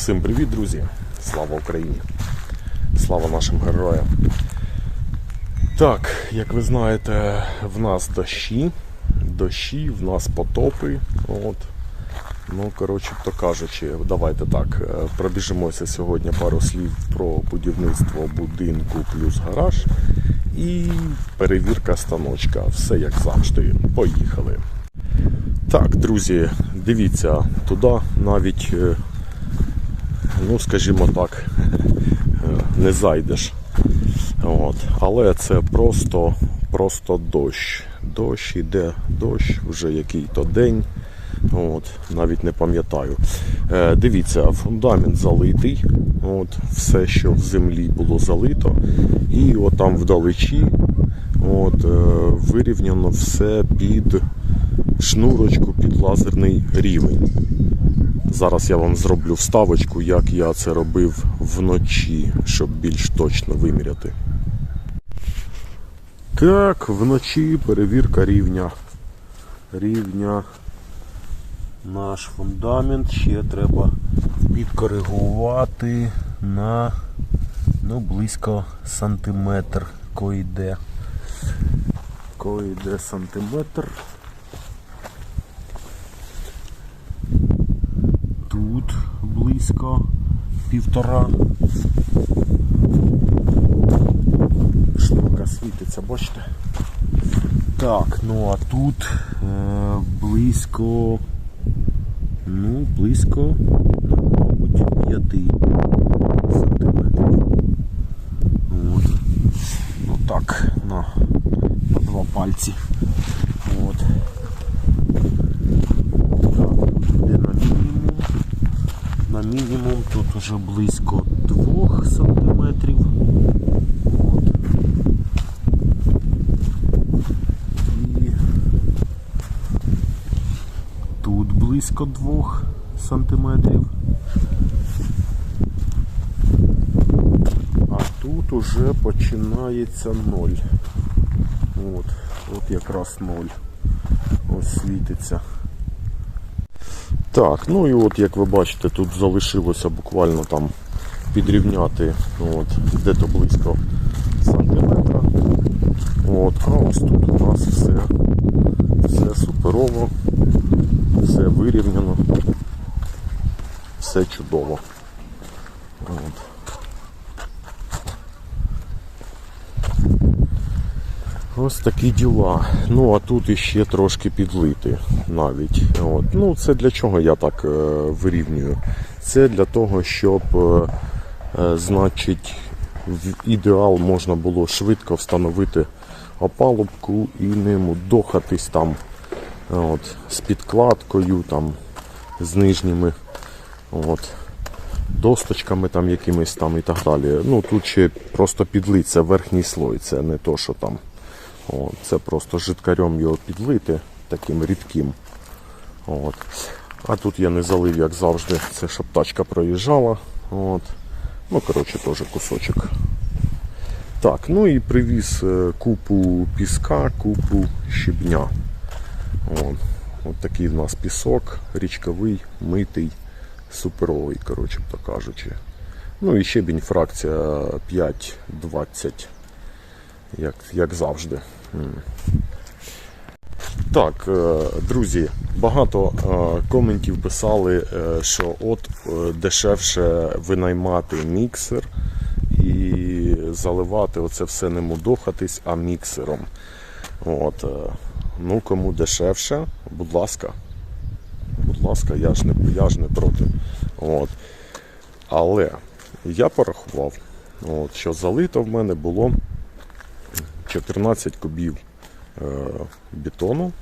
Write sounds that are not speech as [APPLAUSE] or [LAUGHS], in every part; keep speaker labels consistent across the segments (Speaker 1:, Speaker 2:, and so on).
Speaker 1: Всім привіт, друзі! Слава Україні! Слава нашим героям! Так, як ви знаєте, в нас дощі, дощі, в нас потопи. От. Ну, коротше то кажучи, давайте так, е, пробіжимося сьогодні пару слів про будівництво будинку плюс гараж і перевірка станочка. Все як завжди. Поїхали. Так, друзі, дивіться, туди навіть, е, ну скажімо так, [LAUGHS] не зайдеш. От. Але це просто, просто дощ. Дощ іде, дощ, вже який-то день. От, навіть не пам'ятаю. Е, дивіться, фундамент залитий. От, все, що в землі було залито. І от там вдалечі от, е, вирівняно все під шнурочку, під лазерний рівень. Зараз я вам зроблю вставочку, як я це робив вночі, щоб більш точно виміряти. Так, вночі перевірка рівня. Рівня наш фундамент ще треба підкоригувати на ну, близько сантиметр койде. Койде сантиметр. Тут близько півтора. Шнурка світиться, бачите? Так, ну а тут е, близько, ну, близько, мабуть, 5 сантиметрів. От. Ну так, на, на два пальці. От. Так, тут йде на мінімум. На мінімум тут уже близько 2 сантиметрів. От. І тут близько 2 сантиметрів. А тут уже починається 0. От, от якраз 0. Ось світиться. Так, ну і от як ви бачите, тут залишилося буквально там підрівняти от, де-то близько сантиметра. От, а ось тут у нас все, все суперово, все вирівняно, все чудово. От. Ось такі діла. Ну а тут іще трошки підлити навіть. От. Ну це для чого я так е, вирівнюю? Це для того, щоб, е, е, значить, в ідеал можна було швидко встановити опалубку і не мудохатись там от, з підкладкою, там, з нижніми от, досточками там якимись там і так далі. Ну тут ще просто підлить, це верхній слой, це не то, що там. О, це просто жидкарем його підлити таким рідким. От. А тут я не залив, як завжди, це щоб тачка проїжджала. От. Ну, коротше, теж кусочок. Так, ну і привіз е, купу піска, купу щебня. От. От такий в нас пісок, річковий, митий, суперовий, коротше то кажучи. Ну і щебінь фракція 5,20 як, як завжди. Так, е, друзі, багато е, коментів писали, е, що от дешевше винаймати міксер і заливати оце все не мудохатись, а міксером. От, ну кому дешевше, будь ласка. Будь ласка, я ж не, я ж не проти. От. Але я порахував, от, що залито в мене було 14 кубів е, бетону.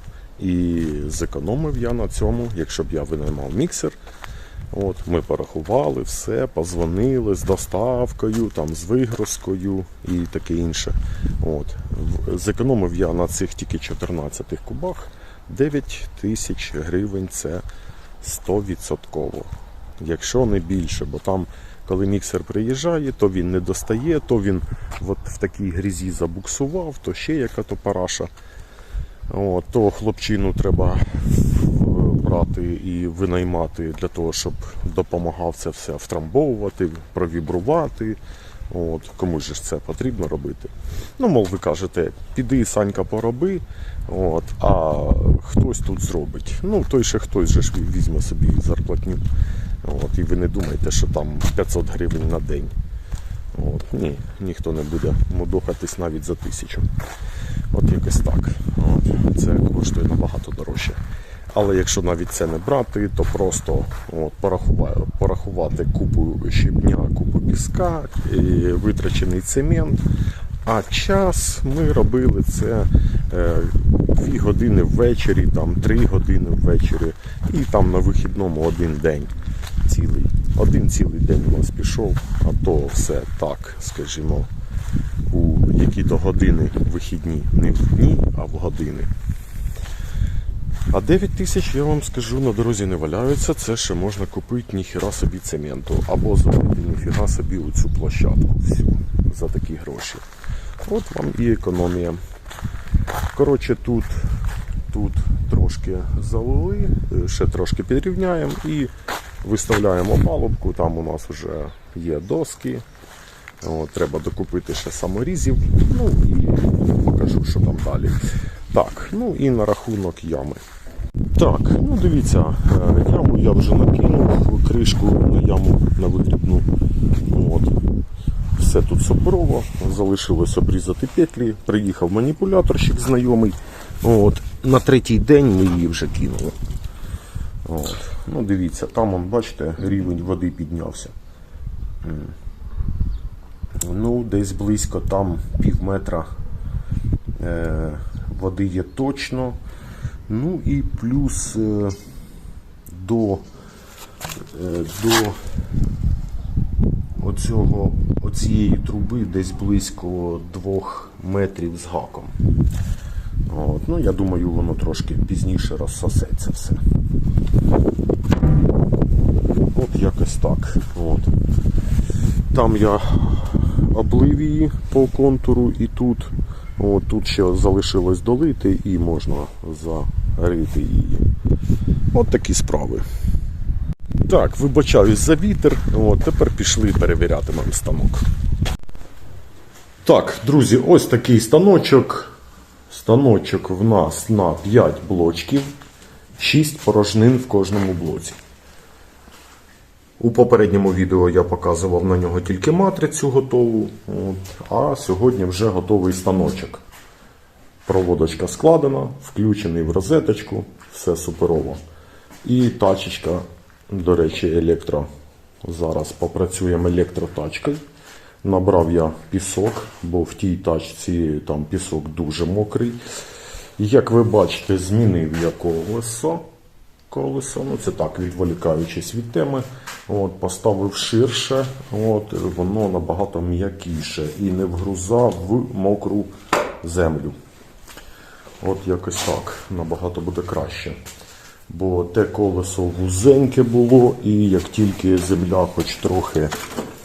Speaker 1: І зекономив я на цьому, якщо б я винаймав міксер. От, Ми порахували все, позвонили з доставкою, там, з вигрузкою і таке інше. От. Зекономив я на цих тільки 14 кубах 9 тисяч гривень це 100%. Якщо не більше, бо там, коли міксер приїжджає, то він не достає, то він от в такій грізі забуксував, то ще яка то параша. От, то хлопчину треба брати і винаймати для того, щоб допомагав це все втрамбовувати, провібрувати. От, кому ж це потрібно робити? Ну, мов, ви кажете, піди, Санька, пороби, от, а хтось тут зробить. Ну, той ще хтось же візьме собі зарплатню. От, і ви не думаєте, що там 500 гривень на день. От, ні, ніхто не буде мудохатись навіть за тисячу. От якось так. От, це коштує набагато дорожче. Але якщо навіть це не брати, то просто от, порахувати, купу щебня, купу піска, і витрачений цемент. А час ми робили це е, 2 години ввечері, там 3 години ввечері, і там на вихідному один день цілий. Один цілий день у нас пішов, а то все так, скажімо, у які-то години вихідні. Не в дні, а в години. А 9 тисяч, я вам скажу, на дорозі не валяються. Це ще можна купити ніхіра собі цементу. Або зробити ніфіга собі оцю площадку всю за такі гроші. От вам і економія. Коротше, тут, тут трошки залили, е, ще трошки підрівняємо і виставляємо палубку. Там у нас вже є доски. От, треба докупити ще саморізів. Ну і покажу, що там далі. Так, ну і на рахунок ями. Так, ну дивіться, е, яму я вже накинув, кришку на яму на вигрібну. От. Все тут суперово, залишилось обрізати петлі. Приїхав маніпуляторщик знайомий. От. На третій день ми її вже кинули. От. Ну, дивіться, там, он, бачите, рівень води піднявся. Ну, десь близько там пів метра е, води є точно. Ну і плюс е, до, е, до оцього, оцієї труби десь близько двох метрів з гаком. От, ну, я думаю, воно трошки пізніше розсосеться все. От якось так. От. Там я облив її по контуру і тут. От, тут ще залишилось долити і можна зарити її. От такі справи. Так, вибачаюсь за вітер. От, тепер пішли перевіряти нам станок. Так, друзі, ось такий станочок. Станочок в нас на 5 блочків, 6 порожнин в кожному блоці. У попередньому відео я показував на нього тільки матрицю готову, от, а сьогодні вже готовий станочок. Проводочка складена, включений в розеточку, все суперово. І тачечка, до речі, електро. Зараз попрацюємо електротачкою. Набрав я пісок, бо в тій тачці там пісок дуже мокрий. Як ви бачите, змінив я колесо. Колесо, ну це так, відволікаючись від теми. От, поставив ширше, от, воно набагато м'якіше і не вгрузав в мокру землю. От якось так, набагато буде краще. Бо те колесо вузеньке було, і як тільки земля хоч трохи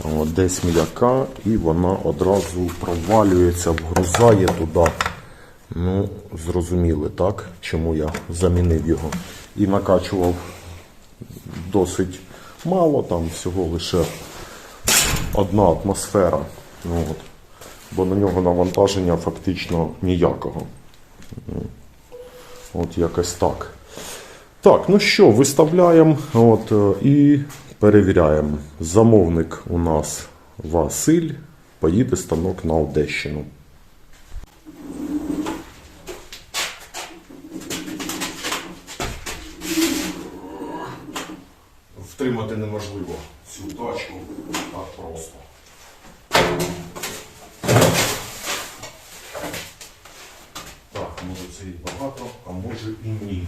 Speaker 1: о, десь м'яка, і вона одразу провалюється, вгрузає туди. Ну, зрозуміли, так? Чому я замінив його. І накачував досить мало, там всього лише одна атмосфера. Ну, от. Бо на нього навантаження фактично ніякого. От якось так. Так, ну що, виставляємо от, е, і перевіряємо. Замовник у нас Василь. Поїде станок на Одещину. Втримати неможливо цю тачку так просто. Так, може це і багато, а може і ні.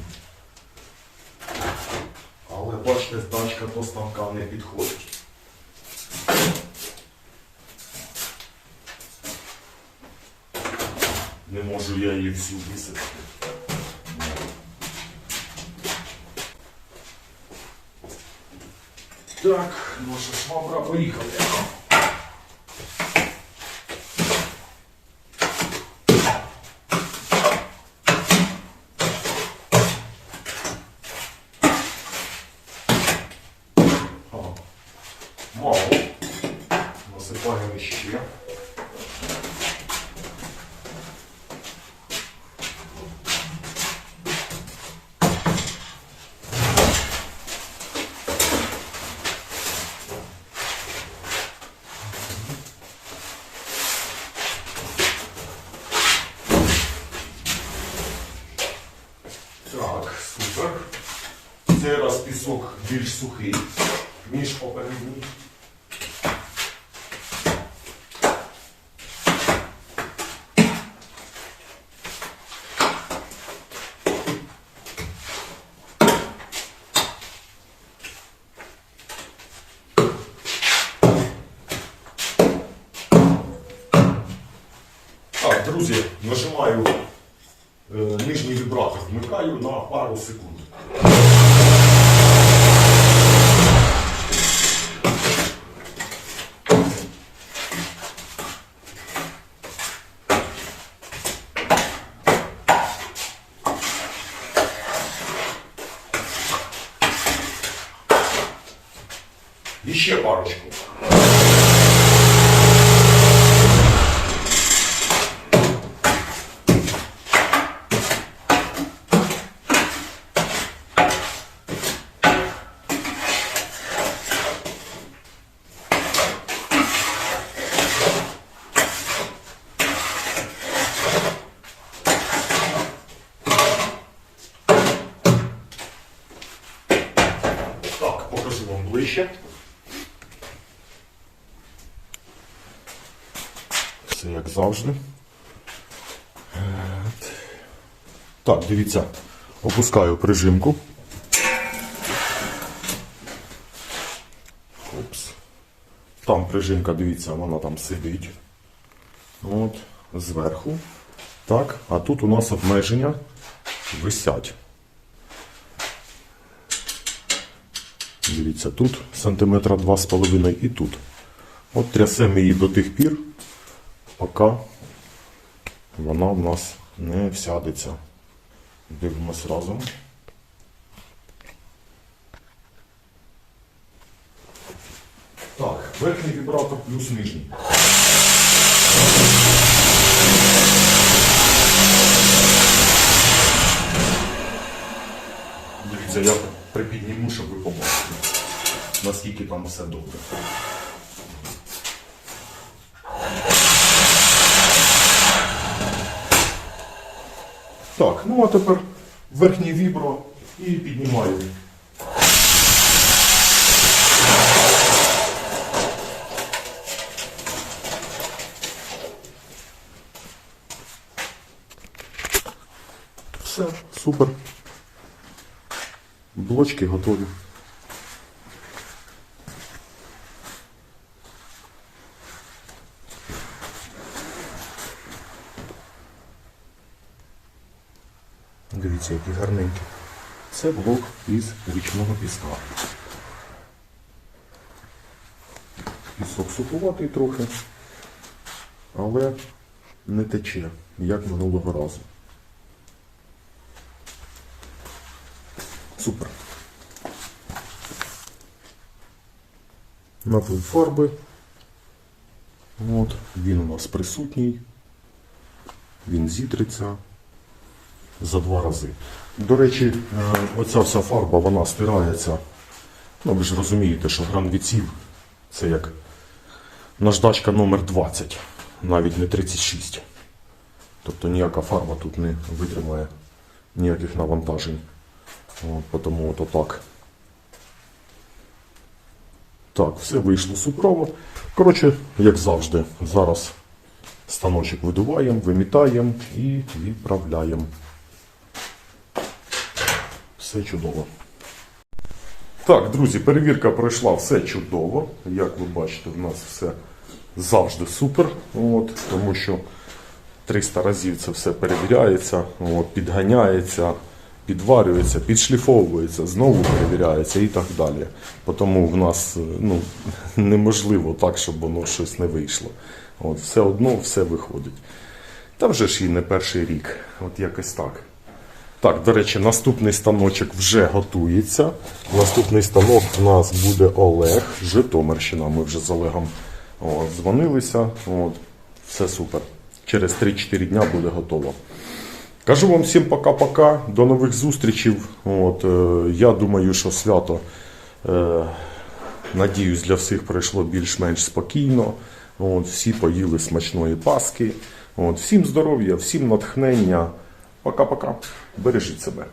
Speaker 1: Але бачите, тачка до станка не підходить. Не можу я її всю висипати. Так, наша швабра поїхали. мало. Насипаємо ще. Так, супер. Цей раз пісок більш сухий, ніж попередній. Друзі, нажимаю е, нижній вібратор, вмикаю на пару секунд. І ще парочку. Так, покажу вам ближче. Все як завжди. Так, дивіться, опускаю прижимку. Опс. Там прижимка, дивіться, вона там сидить. От, зверху. Так, а тут у нас обмеження висять. Дивіться, тут сантиметра два з половиною і тут. От трясемо її до тих пір, поки вона в нас не всядеться. Дивимось разом. Так, верхній вібратор плюс нижній. Дивіться, я припідніму, щоб ви побачили, наскільки там все добре. Так, ну а тепер верхнє вібро і піднімаю. Все, супер. Блочки готові. Дивіться, які гарненькі. Це блок із річного піска. Пісок сухуватий трохи, але не тече, як минулого разу. Супер. Наплив фарби. От, він у нас присутній. Він зітриться за два рази. До речі, е, оця вся фарба вона стирається. Ну, ви ж розумієте, що гранвіців це як наждачка номер 20, навіть не 36. Тобто ніяка фарба тут не витримає ніяких навантажень. От, тому от отак. Так, все вийшло супрово. Коротше, як завжди, зараз станочок видуваємо, вимітаємо і відправляємо. Все чудово. Так, друзі, перевірка пройшла все чудово. Як ви бачите, в нас все завжди супер. От, тому що 300 разів це все перевіряється, от, підганяється, підварюється, підшліфовується, знову перевіряється і так далі. Тому в нас е, ну, [LAUGHS] неможливо так, щоб воно щось не вийшло. От, все одно все виходить. Та вже ж і не перший рік. От якось так. Так, до речі, наступний станочок вже готується. Наступний станок у нас буде Олег, Житомирщина. Ми вже з Олегом от, дзвонилися. От, все супер. Через 3-4 дня буде готово. Кажу вам всім пока-пока. До нових зустрічей. От, е, я думаю, що свято, е, надіюсь, для всіх пройшло більш-менш спокійно. От, всі поїли смачної паски. От, всім здоров'я, всім натхнення. Пока-пока. Бережіть себе.